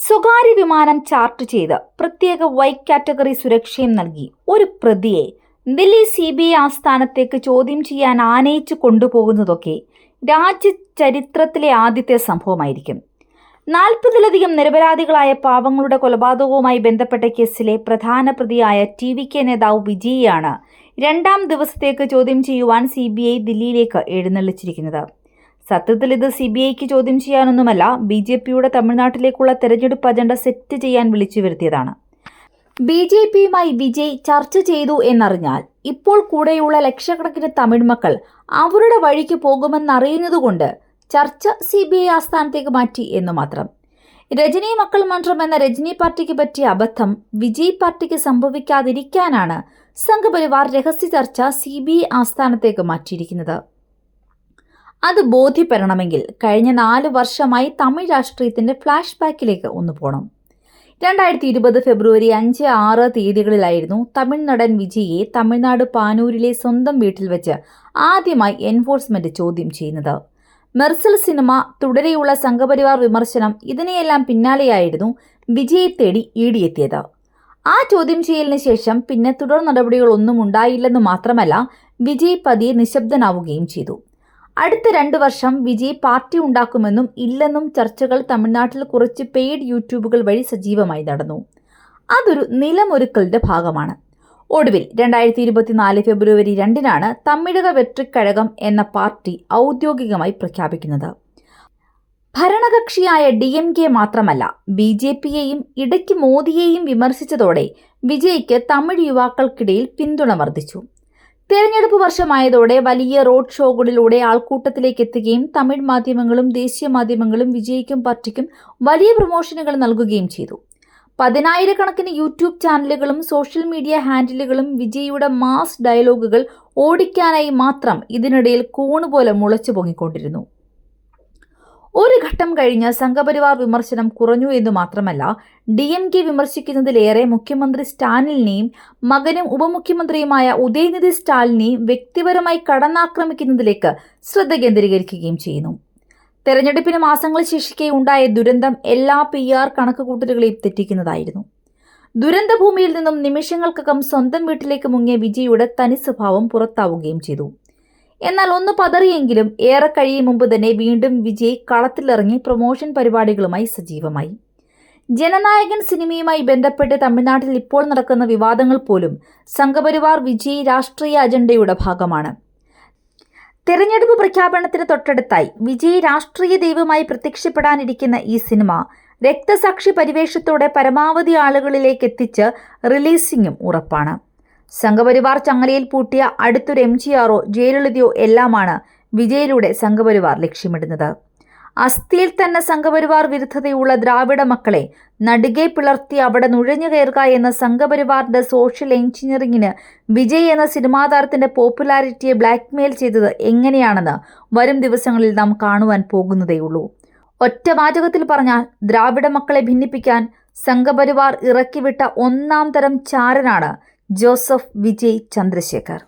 സ്വകാര്യ വിമാനം ചാർട്ട് ചെയ്ത് പ്രത്യേക വൈ കാറ്റഗറി സുരക്ഷയും നൽകി. ഒരു പ്രതിയെ ദില്ലി സി ബി ഐ ആസ്ഥാനത്തേക്ക് ചോദ്യം ചെയ്യാൻ ആനയിച്ചു കൊണ്ടുപോകുന്നതൊക്കെ രാജ്യ ചരിത്രത്തിലെ ആദ്യത്തെ സംഭവമായിരിക്കും. നാൽപ്പതിലധികം നിരപരാധികളായ പാവങ്ങളുടെ കൊലപാതകവുമായി ബന്ധപ്പെട്ട കേസിലെ പ്രധാന പ്രതിയായ ടി വി കെ നേതാവ് വിജയിയാണ് രണ്ടാം ദിവസത്തേക്ക് ചോദ്യം ചെയ്യുവാൻ സി ബി ഐ ദില്ലിയിലേക്ക് എഴുന്നള്ളിച്ചിരിക്കുന്നത്. സത്യത്തിൽ ഇത് സി ബി ഐക്ക് ചോദ്യം ചെയ്യാനൊന്നുമല്ല ബി ജെ പിയുടെ തമിഴ്നാട്ടിലേക്കുള്ള തെരഞ്ഞെടുപ്പ് അജണ്ട സെറ്റ് ചെയ്യാൻ വിളിച്ചു വരുത്തിയതാണ്. ബി ജെ പിയുമായി വിജയ് ചർച്ച ചെയ്തു എന്നറിഞ്ഞാൽ ഇപ്പോൾ കൂടെയുള്ള ലക്ഷക്കണക്കിന് തമിഴ് മക്കൾ അവരുടെ വഴിക്ക് പോകുമെന്നറിയുന്നതുകൊണ്ട് ചർച്ച സി ബി ഐ ആസ്ഥാനത്തേക്ക് മാറ്റി എന്നു മാത്രം. രജനി മക്കൾ മന്ത്രം എന്ന രജനി പാർട്ടിക്ക് പറ്റിയ അബദ്ധം വിജയ് പാർട്ടിക്ക് സംഭവിക്കാതിരിക്കാനാണ് സംഘപരിവാർ രഹസ്യ ചർച്ച സി ബി ഐ ആസ്ഥാനത്തേക്ക് മാറ്റിയിരിക്കുന്നത്. അത് ബോധ്യപ്പെടണമെങ്കിൽ കഴിഞ്ഞ നാല് വർഷമായി തമിഴ് രാഷ്ട്രീയത്തിന്റെ ഫ്ലാഷ് ബാക്കിലേക്ക് ഒന്ന് പോകണം രണ്ടായിരത്തി ഇരുപത് ഫെബ്രുവരി അഞ്ച് ആറ് തീയതികളിലായിരുന്നു തമിഴ് നടൻ വിജയെ തമിഴ്നാട് പാനൂരിലെ സ്വന്തം വീട്ടിൽ വെച്ച് ആദ്യമായി എൻഫോഴ്സ്മെന്റ് ചോദ്യം ചെയ്യുന്നത്. മെർസൽ സിനിമ തുടരെയുള്ള സംഘപരിവാർ വിമർശനം ഇതിനെയെല്ലാം പിന്നാലെയായിരുന്നു വിജയെ തേടി ഈടിയെത്തിയത് ആ ചോദ്യം ചെയ്യലിന് ശേഷം പിന്നെ തുടർ നടപടികളൊന്നും ഉണ്ടായില്ലെന്ന് മാത്രമല്ല വിജയ് പതിയെ നിശബ്ദനാവുകയും ചെയ്തു. അടുത്ത രണ്ടു വർഷം വിജയ് പാർട്ടി ഉണ്ടാക്കുമെന്നും ഇല്ലെന്നും ചർച്ചകൾ തമിഴ്നാട്ടിൽ കുറച്ച് പെയ്ഡ് യൂട്യൂബുകൾ വഴി സജീവമായി നടന്നു. അതൊരു നിലമൊരുക്കലിന്റെ ഭാഗമാണ്. ഒടുവിൽ രണ്ടായിരത്തി ഇരുപത്തിനാല് ഫെബ്രുവരി രണ്ടിനാണ് തമിഴക വെട്രിക്കഴകം എന്ന പാർട്ടി ഔദ്യോഗികമായി പ്രഖ്യാപിക്കുന്നത്. ഭരണകക്ഷിയായ ഡി എം കെ മാത്രമല്ല ബി ജെ പിയെയും ഇടയ്ക്ക് മോദിയെയും വിമർശിച്ചതോടെ വിജയ്ക്ക് തമിഴ് യുവാക്കൾക്കിടയിൽ പിന്തുണ വർദ്ധിച്ചു. തെരഞ്ഞെടുപ്പ് വർഷമായതോടെ വലിയ റോഡ് ഷോകളിലൂടെ ആൾക്കൂട്ടത്തിലേക്ക് എത്തുകയും തമിഴ് മാധ്യമങ്ങളും ദേശീയ മാധ്യമങ്ങളും വിജയിക്കും പാർട്ടിക്കും വലിയ പ്രൊമോഷനുകൾ നൽകുകയും ചെയ്തു. പതിനായിരക്കണക്കിന് യൂട്യൂബ് ചാനലുകളും സോഷ്യൽ മീഡിയ ഹാൻഡിലുകളും വിജയിയുടെ മാസ് ഡയലോഗുകൾ ഓടിക്കാനായി മാത്രം ഇതിനിടയിൽ കൂണുപോലെ മുളച്ചു പൊങ്ങിക്കൊണ്ടിരുന്നു. ഒരു ഘട്ടം കഴിഞ്ഞ് സംഘപരിവാർ വിമർശനം കുറഞ്ഞു എന്ന് മാത്രമല്ല ഡി എം കെ വിമർശിക്കുന്നതിലേറെ മുഖ്യമന്ത്രി സ്റ്റാലിനെയും മകനും ഉപമുഖ്യമന്ത്രിയുമായ ഉദയനിധി സ്റ്റാലിനെയും വ്യക്തിപരമായി കടന്നാക്രമിക്കുന്നതിലേക്ക് ശ്രദ്ധ കേന്ദ്രീകരിക്കുകയും ചെയ്യുന്നു. തെരഞ്ഞെടുപ്പിന് മാസങ്ങൾ ശേഷിക്കെ ഉണ്ടായ ദുരന്തം എല്ലാ പി ആർ കണക്കുകൂട്ടലുകളെയും തെറ്റിക്കുന്നതായിരുന്നു. ദുരന്തഭൂമിയിൽ നിന്നും നിമിഷങ്ങൾക്കകം സ്വന്തം വീട്ടിലേക്ക് മുങ്ങിയ വിജയുടെ തനി സ്വഭാവം പുറത്താവുകയും ചെയ്തു. എന്നാൽ ഒന്ന് പതറിയെങ്കിലും ഏറെ കഴിയും മുമ്പ് തന്നെ വീണ്ടും വിജയ് കളത്തിലിറങ്ങി പ്രൊമോഷൻ പരിപാടികളുമായി സജീവമായി. ജനനായകൻ സിനിമയുമായി ബന്ധപ്പെട്ട് തമിഴ്നാട്ടിൽ ഇപ്പോൾ നടക്കുന്ന വിവാദങ്ങൾ പോലും സംഘപരിവാർ വിജയ് രാഷ്ട്രീയ അജണ്ടയുടെ ഭാഗമാണ്. തെരഞ്ഞെടുപ്പ് പ്രഖ്യാപനത്തിന് തൊട്ടടുത്തായി വിജയ് രാഷ്ട്രീയ ദൈവമായി പ്രത്യക്ഷപ്പെടാനിരിക്കുന്ന ഈ സിനിമ രക്തസാക്ഷി പരിവേഷത്തോടെ പരമാവധി ആളുകളിലേക്ക് എത്തിച്ച് റിലീസിംഗും ഉറപ്പാണ്. സംഘപരിവാർ ചങ്ങലയിൽ പൂട്ടിയ അടുത്തൊരു എം ജി ആറോ ജയലളിതയോ എല്ലാമാണ് വിജയിലൂടെ സംഘപരിവാർ ലക്ഷ്യമിടുന്നത്. അസ്ഥിയിൽ തന്നെ സംഘപരിവാർ വിരുദ്ധതയുള്ള ദ്രാവിഡ മക്കളെ നടുകെ പിളർത്തി അവിടെ നുഴഞ്ഞു കയറുക എന്ന സംഘപരിവാറിന്റെ സോഷ്യൽ എഞ്ചിനീയറിംഗിന് വിജയ് എന്ന സിനിമാ താരത്തിന്റെ പോപ്പുലാരിറ്റിയെ ബ്ലാക്ക്മെയിൽ ചെയ്തത് എങ്ങനെയാണെന്ന് വരും ദിവസങ്ങളിൽ നാം കാണുവാൻ പോകുന്നതേയുള്ളൂ. ഒറ്റ വാചകത്തിൽ പറഞ്ഞാൽ ദ്രാവിഡ മക്കളെ ഭിന്നിപ്പിക്കാൻ സംഘപരിവാർ ഇറക്കിവിട്ട ഒന്നാം തരം ചാരനാണ് ജോസഫ് വിജയ് ചന്ദ്രശേഖർ.